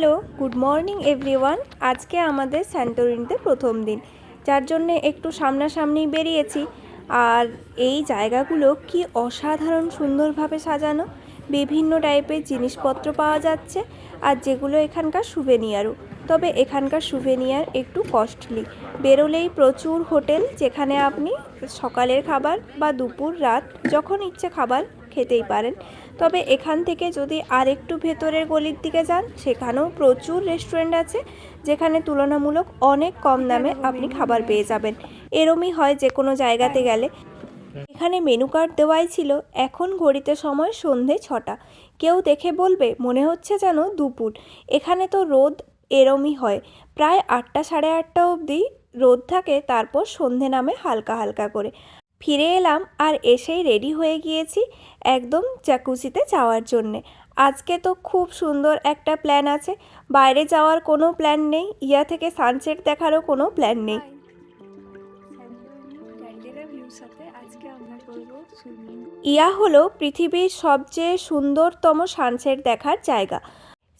Hello, good morning everyone. আজকে আমাদের স্যান্টোরিনিতে প্রথম দিন। যার জন্যে একটু সামনাসামনি বেরিয়েছি। আর এই জায়গাগুলো কি অসাধারণ সুন্দরভাবে সাজানো। বিভিন্ন টাইপের জিনিসপত্র পাওয়া যাচ্ছে। আর যেগুলো এখানকার সুভেনিয়ারও। তবে এখানকার সুভেনিয়ার একটু কস্টলি। বেরোলেই প্রচুর হোটেল, যেখানে আপনি সকালের খাবার বা দুপুর রাত যখন ইচ্ছে খাবার খেতেই পারেন। তবে এখান থেকে যদি আরেকটু ভেতরের গলির দিকে যান, সেখানেও প্রচুর রেস্টুরেন্ট আছে, যেখানে তুলনামূলক অনেক কম দামে আপনি খাবার পেয়ে যাবেন। এরমই হয় যে কোনো জায়গাতে গেলে। এখানে মেনু কার্ড দেওয়াই ছিল। এখন ঘড়িতে সময় সন্ধে ছটা। কেউ দেখে বলবে, মনে হচ্ছে যেন দুপুর। এখানে তো রোদ এরমই হয়। প্রায় আটটা সাড়ে আটটা অবধি রোদ থাকে, তারপর সন্ধে নামে হালকা হালকা করে। ফিরে এলাম আর এসেই রেডি হয়ে গিয়েছি একদম জাকুসিতে যাওয়ার জন্যে। আজকে তো খুব সুন্দর একটা প্ল্যান আছে। বাইরে যাওয়ার কোনো প্ল্যান নেই ইয়া থেকে সানসেট দেখারও কোনো প্ল্যান নেই। ইয়া হলো পৃথিবীর সবচেয়ে সুন্দরতম সানসেট দেখার জায়গা।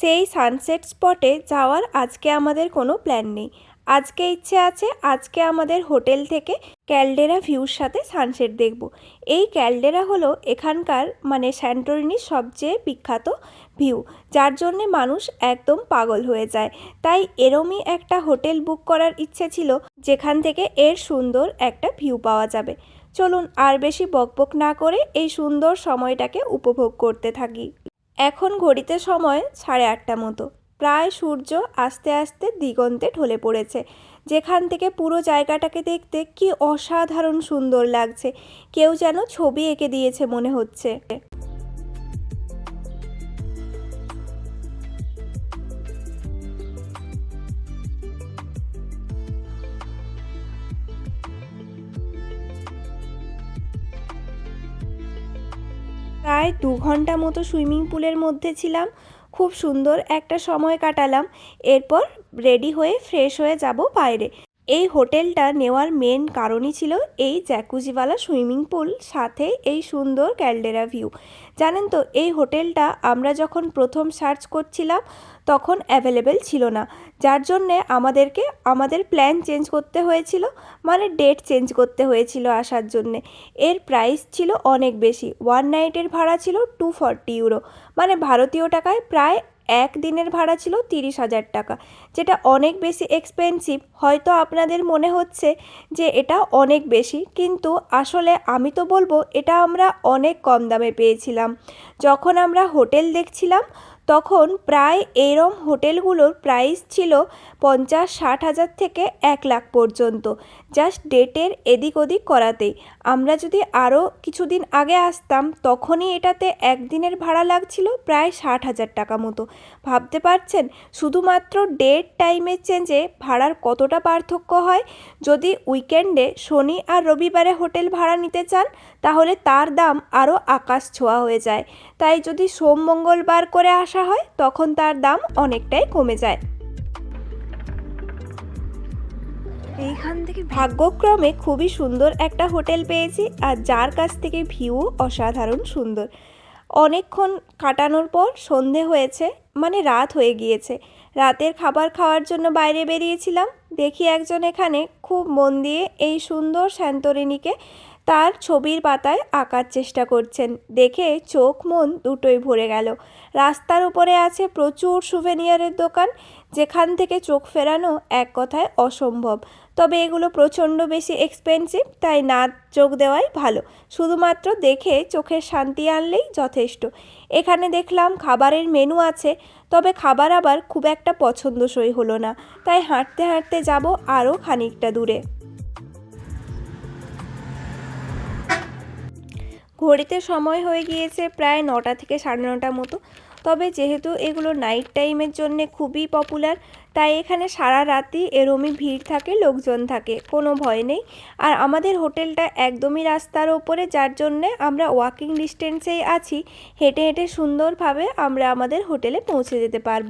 সেই সানসেট স্পটে যাওয়ার আজকে আমাদের কোনো প্ল্যান নেই। আজকে ইচ্ছে আছে, আজকে আমাদের হোটেল থেকে ক্যালডেরা ভিউর সাথে সানসেট দেখব। এই ক্যালডেরা হলো এখানকার মানে স্যান্টোরিনির সবচেয়ে বিখ্যাত ভিউ, যার জন্যে মানুষ একদম পাগল হয়ে যায়। তাই এরমই একটা হোটেল বুক করার ইচ্ছে ছিল, যেখান থেকে এর সুন্দর একটা ভিউ পাওয়া যাবে। চলুন আর বেশি বকবক না করে এই সুন্দর সময়টাকে উপভোগ করতে থাকি। এখন ঘড়িতে সময় সাড়ে আটটা মতো। প্রায় সূর্য আস্তে আস্তে দিগন্তে ঢলে পড়েছে। যেখান থেকে পুরো জায়গাটাকে দেখতে কি অসাধারণ সুন্দর লাগছে। কেউ যেন ছবি এঁকে দিয়েছে মনে হচ্ছে। প্রায় দু ঘণ্টা মতো সুইমিং পুলের মধ্যে ছিলাম। খুব সুন্দর একটা সময় কাটালাম। এরপর রেডি হয়ে ফ্রেশ হয়ে যাব বাইরে। এই হোটেলটা নেওয়ার মেন কারণই ছিল এই জ্যাকুজিওয়ালা সুইমিং পুল সাথে এই সুন্দর ক্যালডেরা ভিউ জানেন তো, এই হোটেলটা আমরা যখন প্রথম সার্চ করছিলাম, তখন অ্যাভেলেবেল ছিল না। যার জন্যে আমাদেরকে, আমাদের প্ল্যান চেঞ্জ করতে হয়েছিল মানে ডেট চেঞ্জ করতে হয়েছিল আসার জন্যে। এর প্রাইস ছিল অনেক বেশি। ওয়ান নাইটের ভাড়া ছিল টু ফর্টি ইউরো মানে ভারতীয় টাকায় প্রায় এক দিনের ভাড়া ছিল তিরিশ হাজার টাকা, যেটা অনেক বেশি এক্সপেন্সিভ হয়তো আপনাদের মনে হচ্ছে যে এটা অনেক বেশি, কিন্তু আসলে আমি তো বলব এটা আমরা অনেক কম দামে পেয়েছিলাম। যখন আমরা হোটেল দেখছিলাম, তখন প্রায় এরম হোটেলগুলোর প্রাইস ছিল পঞ্চাশ ষাট হাজার থেকে এক লাখ পর্যন্ত। জাস্ট ডেটের এদিক ওদিক করাতেই। আমরা যদি আরও কিছুদিন আগে আসতাম, তখনই এটাতে একদিনের ভাড়া লাগছিল প্রায় ষাট হাজার টাকা মতো। ভাবতে পারছেন? শুধুমাত্র ডেট টাইমের চেঞ্জে ভাড়ার কতটা পার্থক্য হয়? যদি উইকেন্ডে শনি আর রবিবারে হোটেল ভাড়া নিতে চান, তাহলে তার দাম আরও আকাশ ছোঁয়া হয়ে যায়। তাই যদি সোম মঙ্গলবার করে আসা হয়, তখন তার দাম অনেকটাই কমে যায়। এইখান থেকে ভাগ্যক্রমে খুবই সুন্দর একটা হোটেল পেয়েছি আর যার কাছ থেকে ভিউ অসাধারণ সুন্দর। অনেকক্ষণ কাটানোর পর সন্ধে হয়েছে মানে রাত হয়ে গিয়েছে। রাতের খাবার খাওয়ার জন্য বাইরে বেরিয়েছিলাম। দেখি একজন এখানে খুব মন দিয়ে এই সুন্দর শান্তরিনীকে তার ছবির পাতায় আঁকার চেষ্টা করছেন। দেখে চোখ মন দুটোই ভরে গেল। রাস্তার উপরে আছে প্রচুর সুভেনিয়ারের দোকান, যেখান থেকে চোখ ফেরানো এক কথায় অসম্ভব। তবে এগুলো প্রচণ্ড বেশি এক্সপেন্সিভ তাই না চোখ দেওয়াই ভালো। শুধুমাত্র দেখে চোখের শান্তি আনলেই যথেষ্ট। এখানে দেখলাম খাবারের মেনু আছে, তবে খাবার আবার খুব একটা পছন্দসই হলো না। তাই হাঁটতে হাঁটতে যাব আরও খানিকটা দূরে। ঘড়িতে সময় হয়ে গিয়েছে প্রায় নটা থেকে সাড়ে নটা মতো। তবে যেহেতু এগুলো নাইট টাইমের জন্য খুবই পপুলার তাই এখানে সারা রাতই এরমই ভিড় থাকে, লোকজন থাকে, কোনো ভয় নেই। আর আমাদের হোটেলটা একদমই রাস্তার ওপরে, যার জন্যে আমরা ওয়াকিং ডিস্টেন্সেই আছি। হেঁটে হেঁটে সুন্দরভাবে আমরা আমাদের হোটেলে পৌঁছে যেতে পারব।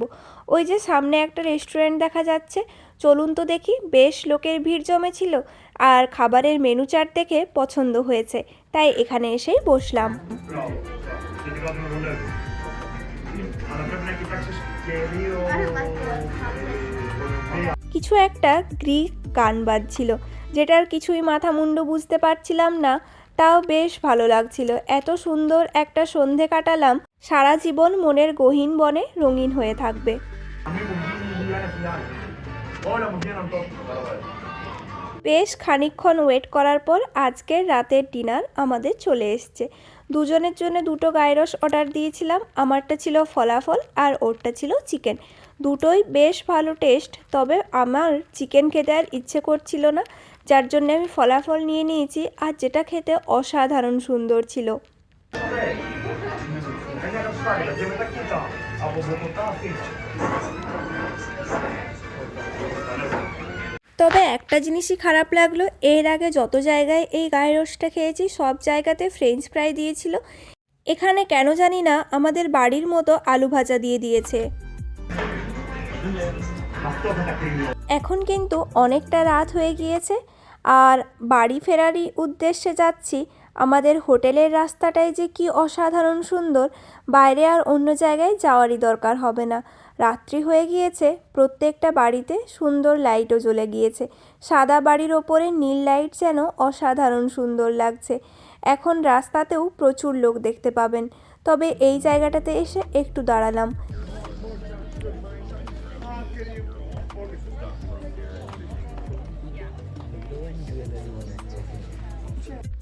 ওই যে সামনে একটা রেস্টুরেন্ট দেখা যাচ্ছে চলুন তো দেখি, বেশ লোকের ভিড় জমেছিল আর খাবারের মেনু চার্ট দেখে পছন্দ হয়েছে, তাই এখানে এসেই বসলাম। কিছু একটা গ্রিক গান বাজছিল, যেটার কিছুই মাথা মুন্ড বুঝতে পারছিলাম না, তাও বেশ ভালো লাগছিল। এত সুন্দর একটা সন্ধে কাটালাম, সারা জীবন মনের গহীন বনে রঙিন হয়ে থাকবে। বেশ খানিকক্ষণ ওয়েট করার পর আজকের রাতের ডিনার আমাদের চলে এসছে দুজনের জন্য দুটো গায়রস অর্ডার দিয়েছিলাম আমারটা ছিল ফলাফল আর ওরটা ছিল চিকেন দুটোই বেশ ভালো টেস্ট তবে আমার চিকেন খেতে আর ইচ্ছে করছিল না যার জন্য আমি ফলাফল নিয়ে নিয়েছি আর যেটা খেতে অসাধারণ সুন্দর ছিল তবে একটা জিনিসই খারাপ লাগল, এর আগে যত জায়গায় এই গায়ের রসটা খেয়েছি, সব জায়গাতে ফ্রেঞ্চ ফ্রাই দিয়েছিল। এখানে কেন জানি না, আমাদের বাড়ির মতো আলু ভাজা দিয়ে দিয়েছে। এখন কিন্তু অনেকটা রাত হয়ে গিয়েছে, আর বাড়ি ফেরারই উদ্দেশ্যে যাচ্ছি। আমাদের হোটেলের রাস্তাটাই যে কি অসাধারণ সুন্দর, বাইরে আর অন্য জায়গায় যাওয়ারই দরকার হবে না। রাত্রি হয়ে গিয়েছে, প্রত্যেকটা বাড়িতে সুন্দর লাইটও জ্বলে গিয়েছে। সাদা বাড়ির ওপরে নীল লাইট যেন অসাধারণ সুন্দর লাগছে। এখন রাস্তাতেও প্রচুর লোক দেখতে পাবেন। তবে এই জায়গাটাতে এসে একটু দাঁড়ালাম।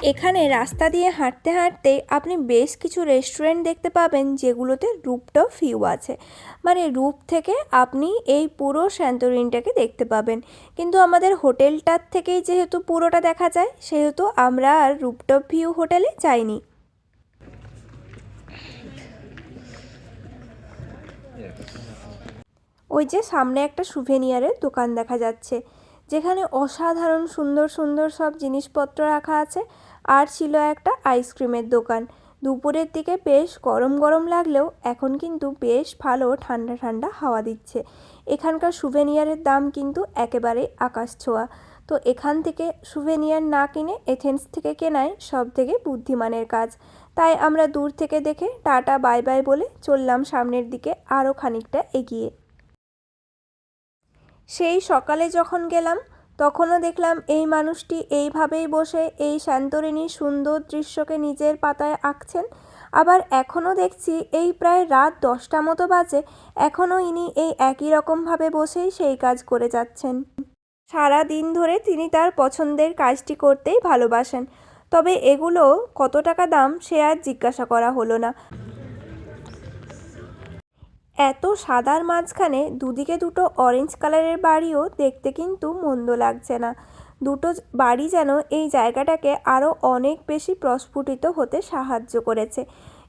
এখানে রাস্তা দিয়ে হাঁটতে হাঁটতে আপনি বেশ কিছু রেস্টুরেন্ট দেখতে পাবেন যেগুলোতে রূপটপ ভিউ আছে। মানে রূপ থেকে আপনি এই পুরো স্যান্তরিনটাকে দেখতে পাবেন। কিন্তু আমাদের হোটেলটার থেকেই যেহেতু পুরোটা দেখা যায়, সেহেতু আমরা আর রূপটপ ভিউ হোটেলে যাইনি। ওই যে সামনে একটা সুভেনিয়ারের দোকান দেখা যাচ্ছে, যেখানে অসাধারণ সুন্দর সুন্দর সব জিনিসপত্র রাখা আছে। আর ছিল একটা আইসক্রিমের দোকান। দুপুরের দিকে বেশ গরম গরম লাগলেও এখন কিন্তু বেশ ভালো ঠান্ডা ঠান্ডা হাওয়া দিচ্ছে। এখানকার সুভেনিয়ারের দাম কিন্তু একেবারেই আকাশ ছোঁয়া। তো এখান থেকে সুভেনিয়ার না কিনে এথেন্স থেকে কেনাই সব থেকে বুদ্ধিমানের কাজ। তাই আমরা দূর থেকে দেখে টাটা, বাই বাই বলে চললাম সামনের দিকে আরও খানিকটা এগিয়ে। সেই সকালে যখন গেলাম তখনও দেখলাম এই মানুষটি এইভাবেই বসে এই শান্তরিনীর সুন্দর দৃশ্যকে নিজের পাতায় আঁকছেন। আবার এখনও দেখছি এই প্রায় রাত দশটা মতো বাজে, এখনও ইনি এই একই রকমভাবে বসেই সেই কাজ করে যাচ্ছেন। সারা দিন ধরে তিনি তার পছন্দের কাজটি করতেই ভালোবাসেন। তবে এগুলো কত টাকা দাম সে আর জিজ্ঞাসা করা হলো না। এত সাদার মাঝখানে দুদিকে দুটো অরেঞ্জ কালারের বাড়িও দেখতে কিন্তু মন্দ লাগছে না। দুটো বাড়ি যেন এই জায়গাটাকে আরও অনেক বেশি প্রস্ফুটিত হতে সাহায্য করেছে।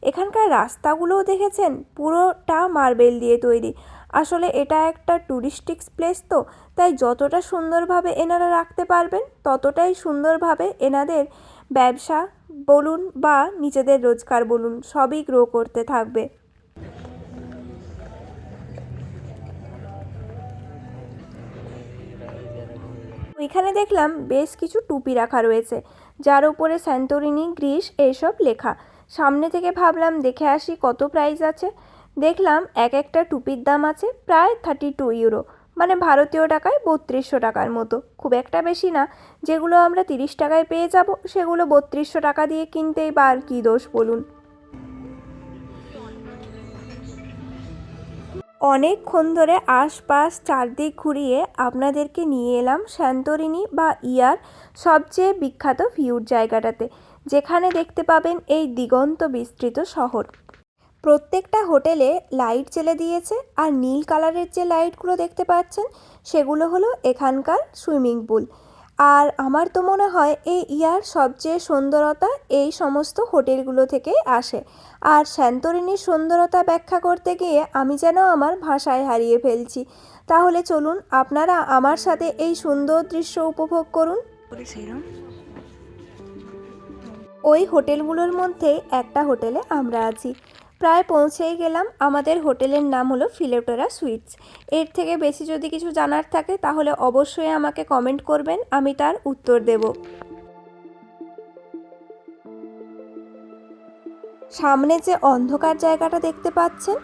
এখানকার রাস্তাগুলোও দেখেছেন? পুরোটা মার্বেল দিয়ে তৈরি। আসলে এটা একটা ট্যুরিস্টিক প্লেস তো, তাই যতটা সুন্দরভাবে এনারা রাখতে পারবেন, ততটাই সুন্দরভাবে এনাদের ব্যবসা বলুন বা নিজেদের রোজগার বলুন, সবই গ্রো করতে থাকবে। ওইখানে দেখলাম বেশ কিছু টুপি রাখা রয়েছে, যার উপরে স্যান্তরিনি গ্রিস এইসব লেখা। সামনে থেকে ভাবলাম দেখে আসি কত প্রাইস আছে। দেখলাম এক একটা টুপির দাম আছে প্রায় থার্টি টু ইউরো মানে ভারতীয় টাকায় বত্রিশশো টাকার মতো। খুব একটা বেশি না, যেগুলো আমরা তিরিশ টাকায় পেয়ে যাব, সেগুলো বত্রিশশো টাকা দিয়ে কিনতেই বা আর কী দোষ বলুন। অনেকক্ষণ ধরে আশপাশ চারদিক ঘুরিয়ে আপনাদেরকে নিয়ে এলাম শান্তরিনী বা ইয়ার সবচেয়ে বিখ্যাত ভিউর জায়গাটাতে, যেখানে দেখতে পাবেন এই দিগন্ত বিস্তৃত শহর। প্রত্যেকটা হোটেলে লাইট জ্বেলে দিয়েছে আর নীল কালারের যে লাইটগুলো দেখতে পাচ্ছেন, সেগুলো হলো এখানকার সুইমিং পুল। আর আমার তো মনে হয় এই ইয়ার সবচেয়ে সুন্দরতা এই সমস্ত হোটেলগুলো থেকেই আসে। আর শান্তরিনীর সুন্দরতা ব্যাখ্যা করতে গিয়ে আমি যেন আমার ভাষায় হারিয়ে ফেলছি। তাহলে চলুন আপনারা আমার সাথে এই সুন্দর দৃশ্য উপভোগ করুন। ওই হোটেলগুলোর মধ্যে একটা হোটেলে আমরা আছি। প্রায় পৌঁছেই গেলাম। আমাদের হোটেলের নাম হলো ফিলেটোরা সুইটস। এর থেকে বেশি যদি কিছু জানার থাকে, তাহলে অবশ্যই আমাকে কমেন্ট করবেন, আমি তার উত্তর দেব। সামনে যে অন্ধকার জায়গাটা দেখতে পাচ্ছেন,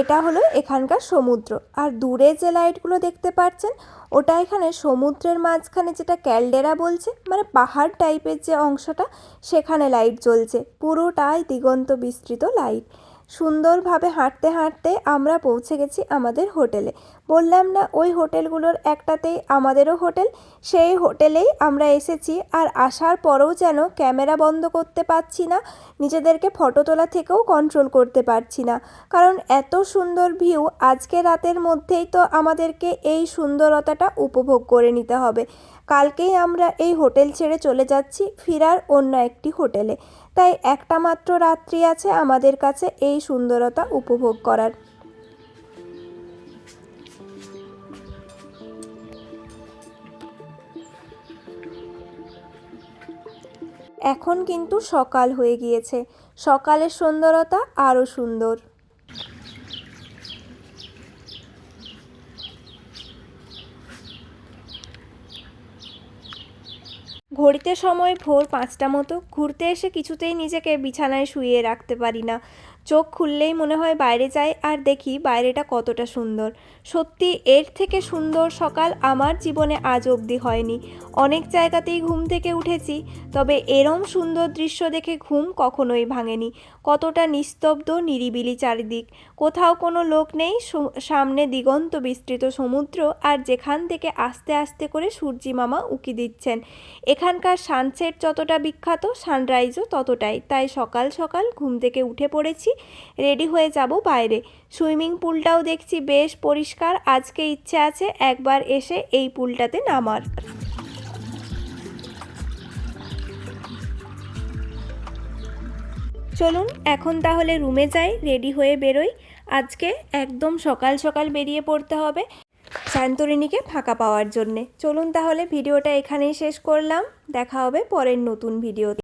এটা হলো এখানকার সমুদ্র। আর দূরে যে লাইটগুলো দেখতে পাচ্ছেন, ওটা এখানে সমুদ্রের মাঝখানে যেটা ক্যালডেরা বলছে মানে পাহাড় টাইপের যে অংশটা, সেখানে লাইট জ্বলছে। পুরোটাই দিগন্ত বিস্তৃত লাইট। সুন্দরভাবে হাঁটতে হাঁটতে আমরা পৌঁছে গেছি আমাদের হোটেলে। বললাম, না, ওই হোটেলগুলোর একটাতেই আমাদেরও হোটেল, সেই হোটেলেই আমরা এসেছি। আর আসার পরেও যেন ক্যামেরা বন্ধ করতে পারছি না, নিজেদেরকে ফটো তোলা থেকেও কন্ট্রোল করতে পারছি না। কারণ এত সুন্দর ভিউ আজকে রাতের মধ্যেই তো আমাদেরকে এই সুন্দরতাটা উপভোগ করে নিতে হবে। কালকেই আমরা এই হোটেল ছেড়ে চলে যাচ্ছি ফিরার অন্য একটি হোটেলে। তাই একটা মাত্র রাত্রি আছে আমাদের কাছে এই সুন্দরতা উপভোগ করার। এখন কিন্তু সকাল হয়ে গিয়েছে। সকালের সুন্দরতা আরও সুন্দর। ঘড়িতে সময় ভোর পাঁচটা মতো ঘুরতে এসে কিছুতেই নিজেকে বিছানায় শুয়ে রাখতে পারি না। চোখ খুললেই মনে হয় বাইরে যাই আর দেখি বাইরেটা কতটা সুন্দর। সত্যি, এর থেকে সুন্দর সকাল আমার জীবনে আজ অবধি হয়নি। অনেক জায়গাতেই ঘুম থেকে উঠেছি, তবে এরম সুন্দর দৃশ্য দেখে ঘুম কখনোই ভাঙেনি। কতটা নিস্তব্ধ, নিরিবিলি চারিদিক। কোথাও কোনো লোক নেই সামনে দিগন্ত বিস্তৃত সমুদ্র আর যেখান থেকে আস্তে আস্তে করে সূর্যি মামা উকি দিচ্ছেন। এখানকার সানসেট যতটা বিখ্যাত, সানরাইজও ততটাই। তাই সকাল সকাল ঘুম থেকে উঠে পড়েছি রেডি হয়ে যাব বাইরে। সুইমিং পুলটাও দেখছি বেশ পরিষ্কার, আজকে ইচ্ছে আছে একবার এসে এই পুলটাতে নামার। চলুন, এখন তাহলে রুমে যাই রেডি হয়ে বেরোই। আজকে একদম সকাল সকাল বেরিয়ে পড়তে হবে সান্তরিনীকে ফাঁকা পাওয়ার জন্যে। চলুন তাহলে ভিডিওটা এখানেই শেষ করলাম। দেখা হবে পরের নতুন ভিডিওতে।